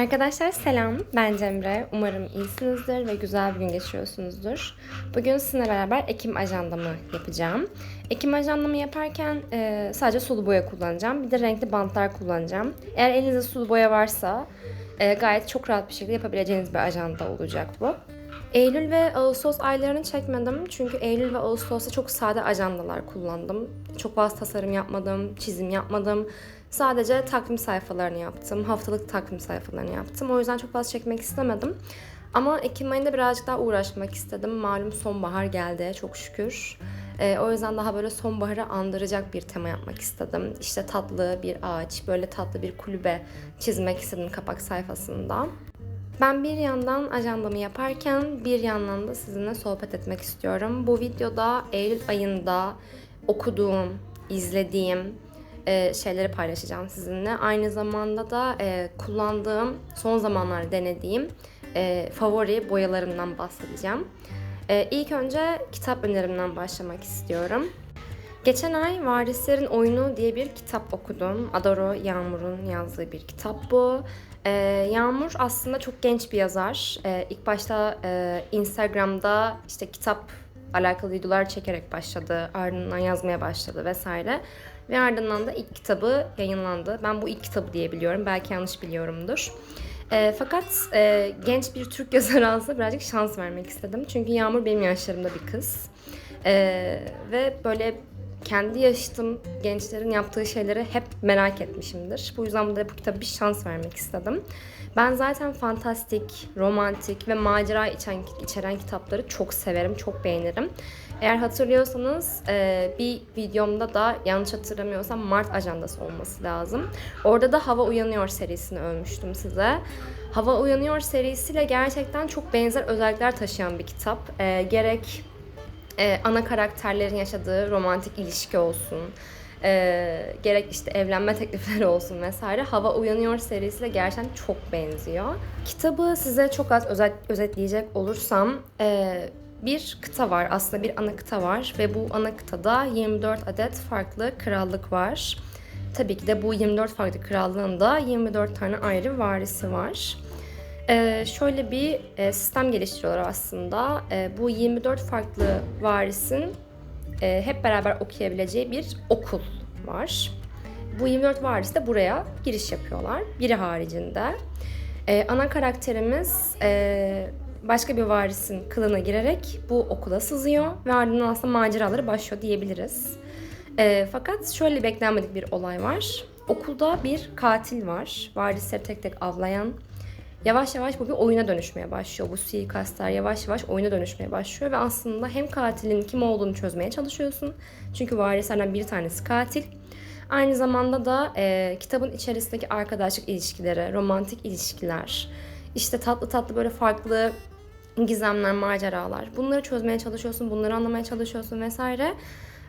Arkadaşlar selam, ben Cemre. Umarım iyisinizdir ve güzel bir gün geçiriyorsunuzdur. Bugün sizinle beraber Ekim ajandamı yapacağım. Ekim ajandamı yaparken e, sadece sulu boya kullanacağım. Bir de renkli bantlar kullanacağım. Eğer elinizde sulu boya varsa e, gayet çok rahat bir şekilde yapabileceğiniz bir ajanda olacak bu. Eylül ve Ağustos aylarını çekmedim çünkü Eylül ve Ağustos'ta çok sade ajandalar kullandım. Çok fazla tasarım yapmadım, çizim yapmadım. Sadece takvim sayfalarını yaptım, haftalık takvim sayfalarını yaptım. O yüzden çok fazla çekmek istemedim. Ama Ekim ayında birazcık daha uğraşmak istedim. Malum sonbahar geldi çok şükür. Ee, o yüzden daha böyle sonbaharı andıracak bir tema yapmak istedim. İşte tatlı bir ağaç, böyle tatlı bir kulübe çizmek istedim kapak sayfasında. Ben bir yandan ajandamı yaparken bir yandan da sizinle sohbet etmek istiyorum. Bu videoda Eylül ayında okuduğum, izlediğim e, şeyleri paylaşacağım sizinle. Aynı zamanda da e, kullandığım, son zamanlarda denediğim e, favori boyalarımdan bahsedeceğim. E, ilk önce kitap önerimden başlamak istiyorum. Geçen ay Varislerin Oyunu diye bir kitap okudum. Adoro Yağmur'un yazdığı bir kitap bu. Ee, Yağmur aslında çok genç bir yazar. Ee, ilk başta e, Instagram'da işte kitap alakalı videolar çekerek başladı. Ardından yazmaya başladı vesaire. Ve ardından da ilk kitabı yayınlandı. Ben bu ilk kitabı diye biliyorum. Belki yanlış biliyorumdur. E, fakat e, genç bir Türk yazar alsa birazcık şans vermek istedim. Çünkü Yağmur benim yaşlarımda bir kız. E, ve böyle kendi yaşıtım gençlerin yaptığı şeyleri hep merak etmişimdir. Bu yüzden de bu kitaba bir şans vermek istedim. Ben zaten fantastik, romantik ve macera içen, içeren kitapları çok severim, çok beğenirim. Eğer hatırlıyorsanız e, bir videomda da yanlış hatırlamıyorsam Mart ajandası olması lazım. Orada da Hava Uyanıyor serisini övmüştüm size. Hava Uyanıyor serisiyle gerçekten çok benzer özellikler taşıyan bir kitap. E, gerek e, ana karakterlerin yaşadığı romantik ilişki olsun, gerek işte evlenme teklifleri olsun vesaire Hava Uyanıyor serisiyle gerçekten çok benziyor. Kitabı size çok az özet, özetleyecek olursam bir kıta var aslında bir ana kıta var ve bu ana kıtada 24 adet farklı krallık var. Tabii ki de bu 24 farklı krallığın da 24 tane ayrı varisi var. Ee, şöyle bir e, sistem geliştiriyorlar aslında. E, bu 24 farklı varisin e, hep beraber okuyabileceği bir okul var. Bu 24 varis de buraya giriş yapıyorlar. Biri haricinde. E, ana karakterimiz e, başka bir varisin kılına girerek bu okula sızıyor ve ardından aslında maceraları başlıyor diyebiliriz. E, fakat şöyle beklenmedik bir olay var. Okulda bir katil var. Varisleri tek tek avlayan yavaş yavaş bu bir oyuna dönüşmeye başlıyor. Bu suikastlar yavaş yavaş oyuna dönüşmeye başlıyor ve aslında hem katilin kim olduğunu çözmeye çalışıyorsun. Çünkü varislerden bir tanesi katil. Aynı zamanda da e, kitabın içerisindeki arkadaşlık ilişkileri, romantik ilişkiler, işte tatlı tatlı böyle farklı gizemler, maceralar. Bunları çözmeye çalışıyorsun, bunları anlamaya çalışıyorsun vesaire.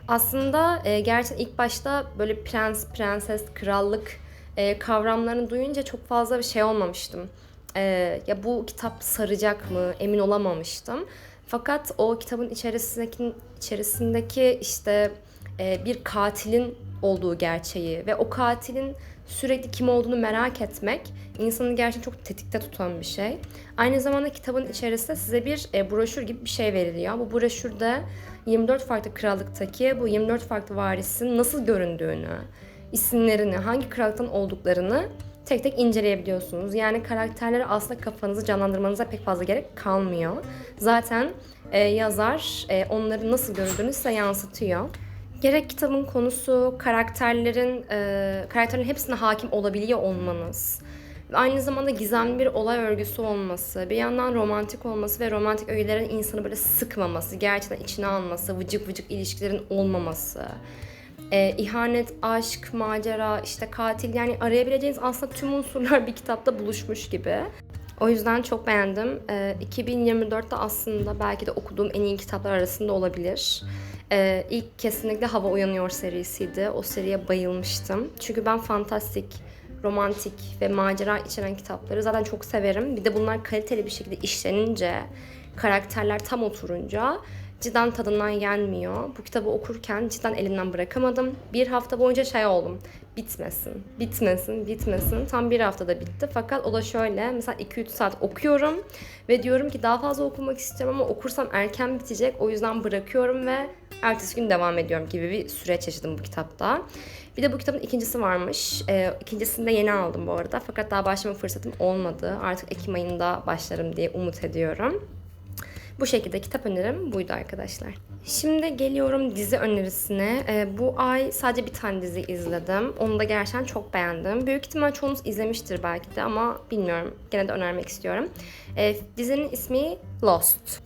Aslında e, gerçekten ilk başta böyle prens, prenses, krallık e, kavramlarını duyunca çok fazla bir şey olmamıştım e, ya bu kitap saracak mı emin olamamıştım. Fakat o kitabın içerisindeki içerisindeki işte e, bir katilin olduğu gerçeği ve o katilin sürekli kim olduğunu merak etmek insanı gerçekten çok tetikte tutan bir şey. Aynı zamanda kitabın içerisinde size bir e, broşür gibi bir şey veriliyor. Bu broşürde 24 farklı krallıktaki bu 24 farklı varisin nasıl göründüğünü, isimlerini, hangi krallıktan olduklarını tek tek inceleyebiliyorsunuz. Yani karakterleri aslında kafanızı canlandırmanıza pek fazla gerek kalmıyor. Zaten e, yazar e, onları nasıl görüldüğünü size yansıtıyor. Gerek kitabın konusu, karakterlerin e, karakterlerin hepsine hakim olabiliyor olmanız, aynı zamanda gizemli bir olay örgüsü olması, bir yandan romantik olması ve romantik öğelerin insanı böyle sıkmaması, gerçekten içine alması, vıcık vıcık ilişkilerin olmaması, e, ihanet, aşk, macera, işte katil yani arayabileceğiniz aslında tüm unsurlar bir kitapta buluşmuş gibi. O yüzden çok beğendim. E, 2024'te aslında belki de okuduğum en iyi kitaplar arasında olabilir. E, ilk kesinlikle Hava Uyanıyor serisiydi. O seriye bayılmıştım. Çünkü ben fantastik, romantik ve macera içeren kitapları zaten çok severim. Bir de bunlar kaliteli bir şekilde işlenince, karakterler tam oturunca cidden tadından yenmiyor. Bu kitabı okurken cidden elimden bırakamadım. Bir hafta boyunca şey oldum. Bitmesin, bitmesin, bitmesin. Tam bir haftada bitti. Fakat o da şöyle. Mesela 2-3 saat okuyorum. Ve diyorum ki daha fazla okumak istiyorum ama okursam erken bitecek. O yüzden bırakıyorum ve ertesi gün devam ediyorum gibi bir süreç yaşadım bu kitapta. Bir de bu kitabın ikincisi varmış. Ee, ikincisini de yeni aldım bu arada. Fakat daha başlama fırsatım olmadı. Artık Ekim ayında başlarım diye umut ediyorum. Bu şekilde kitap önerim buydu arkadaşlar. Şimdi geliyorum dizi önerisine. Ee, bu ay sadece bir tane dizi izledim. Onu da gerçekten çok beğendim. Büyük ihtimal çoğunuz izlemiştir belki de ama bilmiyorum. Gene de önermek istiyorum. Ee, dizinin ismi Lost.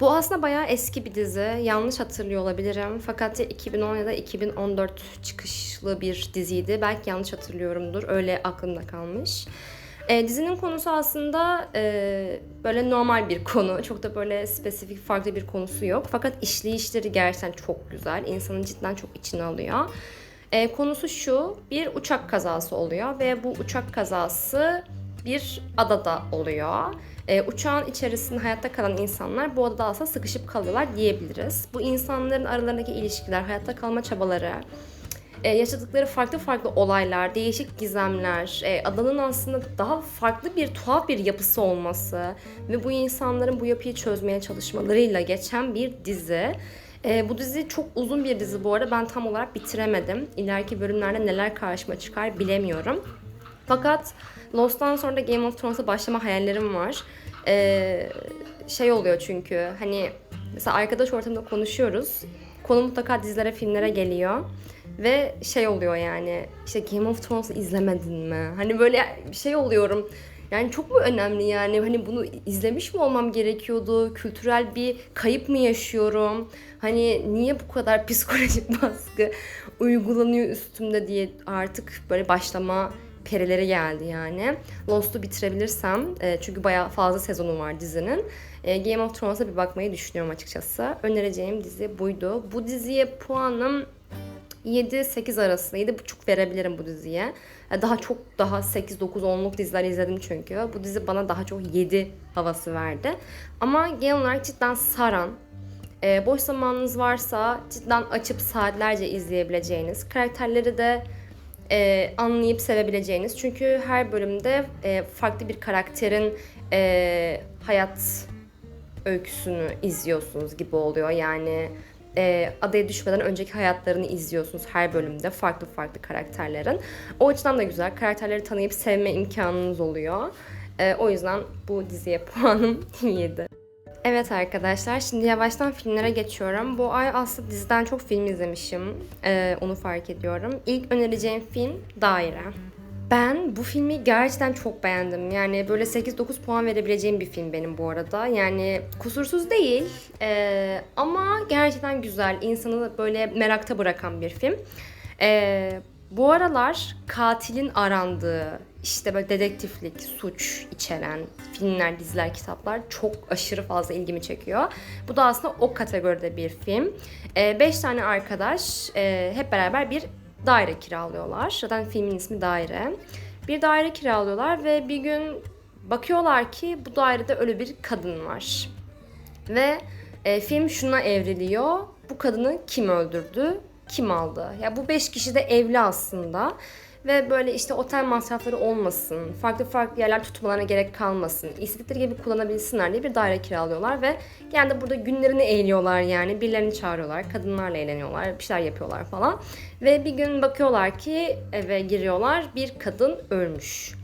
Bu aslında bayağı eski bir dizi. Yanlış hatırlıyor olabilirim. Fakat ya 2010 ya da 2014 çıkışlı bir diziydi. Belki yanlış hatırlıyorumdur. Öyle aklımda kalmış. E, dizinin konusu aslında e, böyle normal bir konu. Çok da böyle spesifik farklı bir konusu yok. Fakat işleyişleri gerçekten çok güzel. İnsanın cidden çok içine alıyor. E, konusu şu, bir uçak kazası oluyor ve bu uçak kazası bir adada oluyor. E, uçağın içerisinde hayatta kalan insanlar bu adada aslında sıkışıp kalıyorlar diyebiliriz. Bu insanların aralarındaki ilişkiler, hayatta kalma çabaları, e, yaşadıkları farklı farklı olaylar, değişik gizemler, e, adanın aslında daha farklı bir tuhaf bir yapısı olması ve bu insanların bu yapıyı çözmeye çalışmalarıyla geçen bir dizi. E, bu dizi çok uzun bir dizi bu arada. Ben tam olarak bitiremedim. İleriki bölümlerde neler karşıma çıkar bilemiyorum. Fakat Lost'tan sonra da Game of Thrones'a başlama hayallerim var. Ee, şey oluyor çünkü hani mesela arkadaş ortamında konuşuyoruz. Konu mutlaka dizilere, filmlere geliyor. Ve şey oluyor yani işte Game of Thrones'u izlemedin mi? Hani böyle şey oluyorum. Yani çok mu önemli yani? Hani bunu izlemiş mi olmam gerekiyordu? Kültürel bir kayıp mı yaşıyorum? Hani niye bu kadar psikolojik baskı uygulanıyor üstümde diye artık böyle başlama perileri geldi yani. Lost'u bitirebilirsem e, çünkü bayağı fazla sezonu var dizinin. E, Game of Thrones'a bir bakmayı düşünüyorum açıkçası. Önereceğim dizi buydu. Bu diziye puanım 7-8 arası 7,5 verebilirim bu diziye. E, daha çok daha 8-9 10'luk diziler izledim çünkü. Bu dizi bana daha çok 7 havası verdi. Ama genel olarak cidden saran, e, boş zamanınız varsa cidden açıp saatlerce izleyebileceğiniz, karakterleri de e, anlayıp sevebileceğiniz. Çünkü her bölümde farklı bir karakterin hayat öyküsünü izliyorsunuz gibi oluyor. Yani e, adaya düşmeden önceki hayatlarını izliyorsunuz her bölümde farklı farklı karakterlerin. O açıdan da güzel. Karakterleri tanıyıp sevme imkanınız oluyor. E, o yüzden bu diziye puanım 7. Evet arkadaşlar şimdi yavaştan filmlere geçiyorum. Bu ay aslında diziden çok film izlemişim. Ee, onu fark ediyorum. İlk önereceğim film Daire. Ben bu filmi gerçekten çok beğendim. Yani böyle 8-9 puan verebileceğim bir film benim bu arada. Yani kusursuz değil ee, ama gerçekten güzel. İnsanı böyle merakta bırakan bir film. Ee, bu aralar katilin arandığı, işte böyle dedektiflik, suç içeren filmler, diziler, kitaplar çok aşırı fazla ilgimi çekiyor. Bu da aslında o kategoride bir film. 5 ee, tane arkadaş e, hep beraber bir daire kiralıyorlar. Zaten filmin ismi Daire. Bir daire kiralıyorlar ve bir gün bakıyorlar ki bu dairede ölü bir kadın var. Ve e, film şuna evriliyor. Bu kadını kim öldürdü? Kim aldı? Ya bu beş kişi de evli aslında ve böyle işte otel masrafları olmasın, farklı farklı yerler tutmalarına gerek kalmasın, istedikleri gibi kullanabilsinler diye bir daire kiralıyorlar ve genelde burada günlerini eğliyorlar yani birilerini çağırıyorlar, kadınlarla eğleniyorlar, bir şeyler yapıyorlar falan. Ve bir gün bakıyorlar ki eve giriyorlar bir kadın ölmüş.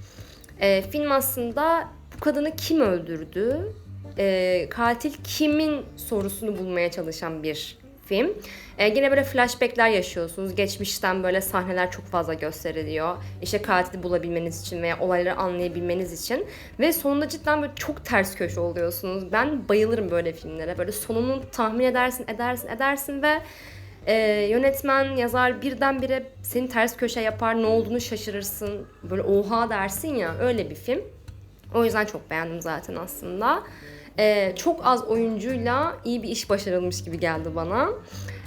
E, film aslında bu kadını kim öldürdü, e, katil kimin sorusunu bulmaya çalışan bir film. E, yine böyle flashbackler yaşıyorsunuz. Geçmişten böyle sahneler çok fazla gösteriliyor. İşte katili bulabilmeniz için veya olayları anlayabilmeniz için. Ve sonunda cidden böyle çok ters köşe oluyorsunuz. Ben bayılırım böyle filmlere. Böyle sonunu tahmin edersin, edersin, edersin ve e, yönetmen, yazar birdenbire seni ters köşe yapar, ne olduğunu şaşırırsın. Böyle oha dersin ya öyle bir film. O yüzden çok beğendim zaten aslında. Ee, çok az oyuncuyla iyi bir iş başarılmış gibi geldi bana.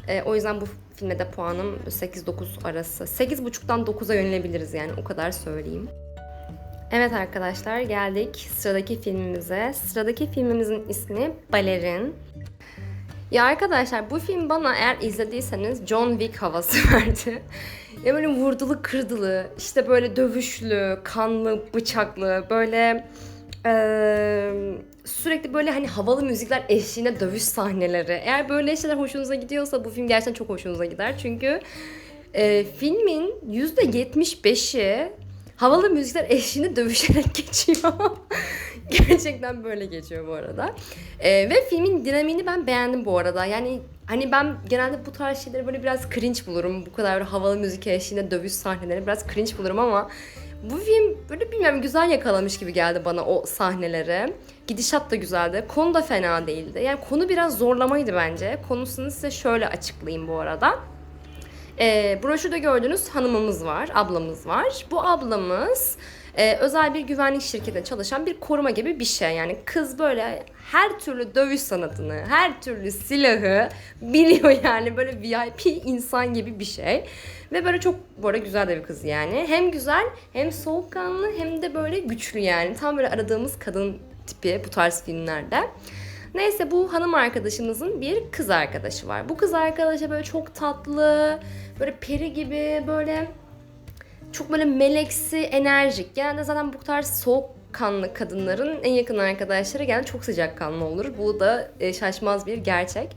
Ee, o yüzden bu filme de puanım 8-9 arası. 8.5'tan 9'a yönelebiliriz yani o kadar söyleyeyim. Evet arkadaşlar geldik sıradaki filmimize. Sıradaki filmimizin ismi Balerin. Ya arkadaşlar bu film bana eğer izlediyseniz John Wick havası verdi. ya böyle vurdulu kırdılı, işte böyle dövüşlü, kanlı, bıçaklı, böyle eee, sürekli böyle hani havalı müzikler eşliğinde dövüş sahneleri. Eğer böyle şeyler hoşunuza gidiyorsa bu film gerçekten çok hoşunuza gider. Çünkü e, filmin %75'i havalı müzikler eşliğinde dövüşerek geçiyor. Gerçekten böyle geçiyor bu arada. Ee, ve filmin dinamiğini ben beğendim bu arada. Yani hani ben genelde bu tarz şeyleri böyle biraz cringe bulurum. Bu kadar havalı müzik eşliğinde dövüş sahneleri biraz cringe bulurum ama bu film böyle bilmiyorum güzel yakalamış gibi geldi bana o sahneleri. Gidişat da güzeldi. Konu da fena değildi. Yani konu biraz zorlamaydı bence. Konusunu size şöyle açıklayayım bu arada. E, broşürde gördüğünüz hanımımız var, ablamız var. Bu ablamız e, özel bir güvenlik şirketinde çalışan bir koruma gibi bir şey. Yani kız böyle her türlü dövüş sanatını, her türlü silahı biliyor yani böyle VIP insan gibi bir şey. Ve böyle çok bu arada güzel de bir kız yani. Hem güzel hem soğukkanlı hem de böyle güçlü yani. Tam böyle aradığımız kadın tipi bu tarz filmlerde. Neyse bu hanım arkadaşımızın bir kız arkadaşı var. Bu kız arkadaşı böyle çok tatlı, böyle peri gibi böyle çok böyle meleksi, enerjik. Genelde zaten bu tarz soğukkanlı kadınların en yakın arkadaşları genelde çok sıcakkanlı olur. Bu da e, şaşmaz bir gerçek.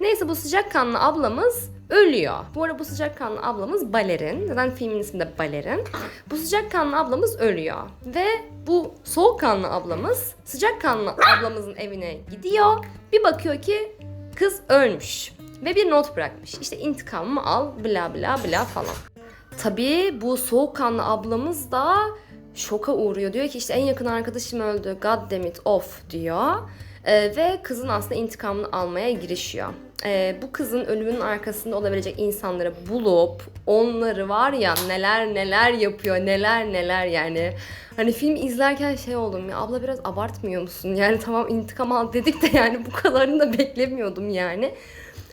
Neyse bu sıcakkanlı ablamız ölüyor. Bu arada bu sıcakkanlı ablamız balerin. Neden filmin ismi de balerin. Bu sıcakkanlı ablamız ölüyor. Ve bu soğukkanlı ablamız sıcakkanlı ablamızın evine gidiyor. Bir bakıyor ki kız ölmüş. Ve bir not bırakmış. İşte intikamımı al bla bla bla falan. Tabii bu soğukkanlı ablamız da şoka uğruyor. Diyor ki işte en yakın arkadaşım öldü. God damn it off diyor. Ee, ve kızın aslında intikamını almaya girişiyor. Ee, bu kızın ölümünün arkasında olabilecek insanları bulup onları var ya neler neler yapıyor neler neler yani. Hani film izlerken şey oldum ya abla biraz abartmıyor musun? Yani tamam intikam al dedik de yani bu kadarını da beklemiyordum yani.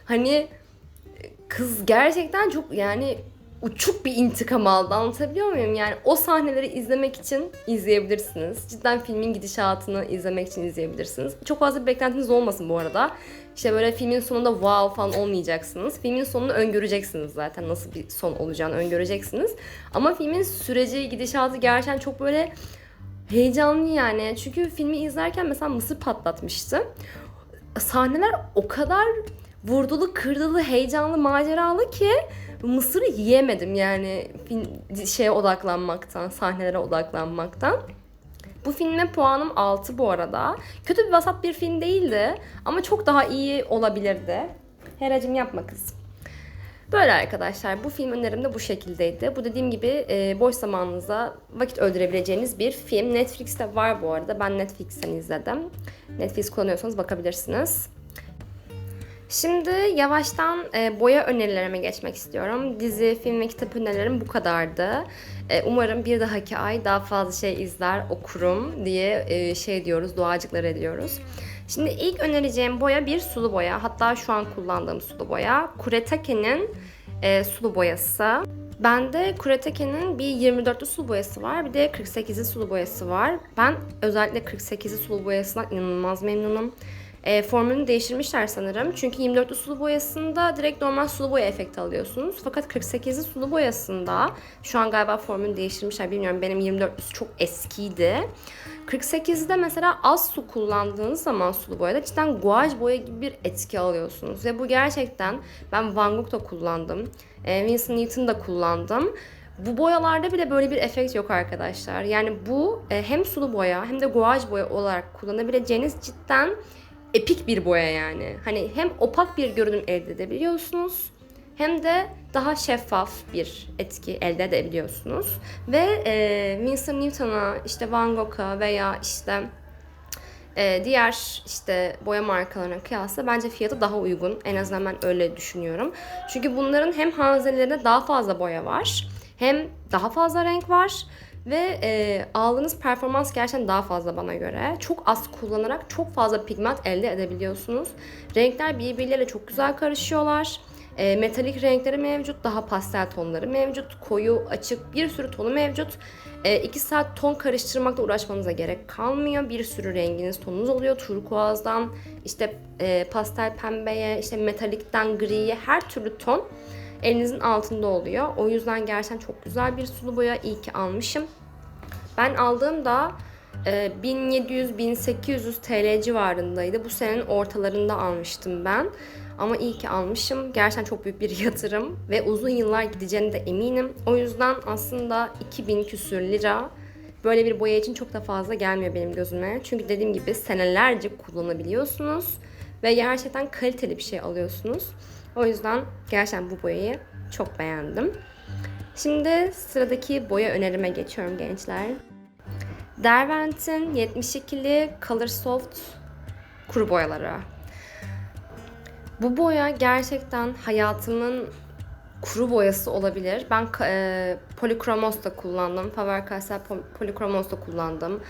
Hani kız gerçekten çok yani uçuk bir intikam aldı anlatabiliyor muyum? Yani o sahneleri izlemek için izleyebilirsiniz. Cidden filmin gidişatını izlemek için izleyebilirsiniz. Çok fazla bir beklentiniz olmasın bu arada. İşte böyle filmin sonunda wow falan olmayacaksınız. Filmin sonunu öngöreceksiniz zaten nasıl bir son olacağını öngöreceksiniz. Ama filmin süreci, gidişatı gerçekten çok böyle heyecanlı yani. Çünkü filmi izlerken mesela mısır patlatmıştı. Sahneler o kadar vurdulu, kırdılı, heyecanlı, maceralı ki mısırı yiyemedim yani şeye odaklanmaktan, sahnelere odaklanmaktan. Bu filme puanım 6 bu arada. Kötü bir vasat bir film değildi ama çok daha iyi olabilirdi. Heracım yapma kız. Böyle arkadaşlar bu film önerim de bu şekildeydi. Bu dediğim gibi e, boş zamanınızda vakit öldürebileceğiniz bir film. Netflix'te var bu arada. Ben Netflix'ten izledim. Netflix kullanıyorsanız bakabilirsiniz. Şimdi yavaştan e, boya önerilerime geçmek istiyorum. Dizi, film ve kitap önerilerim bu kadardı. E, umarım bir dahaki ay daha fazla şey izler, okurum diye e, şey diyoruz, duacıklar ediyoruz. Şimdi ilk önereceğim boya bir sulu boya. Hatta şu an kullandığım sulu boya. Kuretake'nin sulu boyası. Bende Kuretake'nin bir 24'lü sulu boyası var. Bir de 48'li sulu boyası var. Ben özellikle 48'li sulu boyasından inanılmaz memnunum. E, formülünü değiştirmişler sanırım. Çünkü 24'lü sulu boyasında direkt normal sulu boya efekti alıyorsunuz. Fakat 48'li sulu boyasında şu an galiba formülünü değiştirmişler bilmiyorum. Benim 24'lüsü çok eskiydi. 48'de mesela az su kullandığınız zaman sulu boyada cidden guaj boya gibi bir etki alıyorsunuz. Ve bu gerçekten ben Van Gogh da kullandım. E, Winston Newton da kullandım. Bu boyalarda bile böyle bir efekt yok arkadaşlar. Yani bu e, hem sulu boya hem de guaj boya olarak kullanabileceğiniz cidden epik bir boya yani. Hani hem opak bir görünüm elde edebiliyorsunuz hem de daha şeffaf bir etki elde edebiliyorsunuz. Ve e, Winsor Newton'a, işte Van Gogh'a veya işte e, diğer işte boya markalarına kıyasla bence fiyatı daha uygun. En azından ben öyle düşünüyorum. Çünkü bunların hem hazinelerinde daha fazla boya var hem daha fazla renk var ve e, aldığınız performans gerçekten daha fazla bana göre. Çok az kullanarak çok fazla pigment elde edebiliyorsunuz. Renkler birbirleriyle çok güzel karışıyorlar. E, metalik renkleri mevcut, daha pastel tonları mevcut, koyu, açık bir sürü tonu mevcut. 2 saat ton karıştırmakla uğraşmanıza gerek kalmıyor. Bir sürü renginiz, tonunuz oluyor. Turkuazdan işte e, pastel pembeye, işte metalikten griye her türlü ton elinizin altında oluyor. O yüzden gerçekten çok güzel bir sulu boya. İyi ki almışım. Ben aldığımda e, 1700-1800 TL civarındaydı. Bu senenin ortalarında almıştım ben. Ama iyi ki almışım. Gerçekten çok büyük bir yatırım ve uzun yıllar gideceğine de eminim. O yüzden aslında 2000 küsür lira böyle bir boya için çok da fazla gelmiyor benim gözüme. Çünkü dediğim gibi senelerce kullanabiliyorsunuz ve gerçekten kaliteli bir şey alıyorsunuz. O yüzden gerçekten bu boyayı çok beğendim. Şimdi sıradaki boya önerime geçiyorum gençler. Derwent'in 72'li Color Soft kuru boyaları. Bu boya gerçekten hayatımın kuru boyası olabilir. Ben e, Polychromos da kullandım. Faber-Castell Polychromos da kullandım.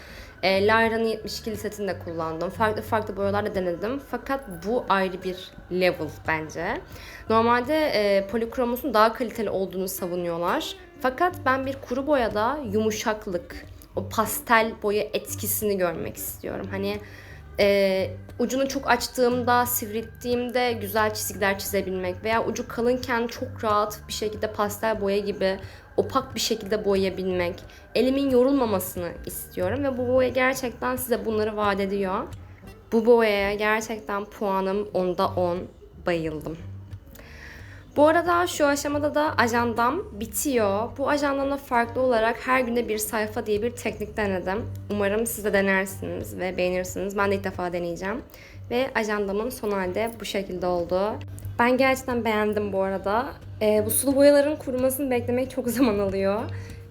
E, Lyra'nın 72'li setini de kullandım. Farklı farklı boyalar da denedim. Fakat bu ayrı bir level bence. Normalde e, Polychromos'un daha kaliteli olduğunu savunuyorlar. Fakat ben bir kuru boyada yumuşaklık, o pastel boya etkisini görmek istiyorum. Hani e, ucunu çok açtığımda, sivrilttiğimde güzel çizgiler çizebilmek veya ucu kalınken çok rahat bir şekilde pastel boya gibi opak bir şekilde boyayabilmek. Elimin yorulmamasını istiyorum ve bu boya gerçekten size bunları vaat ediyor. Bu boyaya gerçekten puanım 10'da 10 bayıldım. Bu arada şu aşamada da ajandam bitiyor. Bu ajandamda farklı olarak her günde bir sayfa diye bir teknik denedim. Umarım siz de denersiniz ve beğenirsiniz. Ben de ilk defa deneyeceğim. Ve ajandamın son halde bu şekilde oldu. Ben gerçekten beğendim bu arada. Ee, bu sulu boyaların kurumasını beklemek çok zaman alıyor.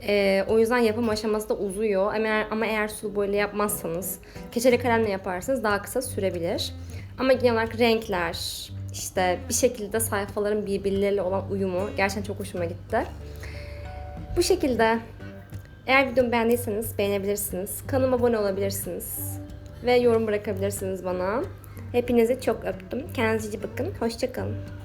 Ee, o yüzden yapım aşaması da uzuyor. Ama eğer, ama eğer sulu boyayla yapmazsanız, keçeli kalemle yaparsanız daha kısa sürebilir. Ama genel olarak renkler, işte bir şekilde sayfaların birbirleriyle olan uyumu gerçekten çok hoşuma gitti. Bu şekilde eğer videomu beğendiyseniz beğenebilirsiniz. Kanalıma abone olabilirsiniz. Ve yorum bırakabilirsiniz bana. Hepinizi çok öptüm. Kendinize bakın. Hoşçakalın.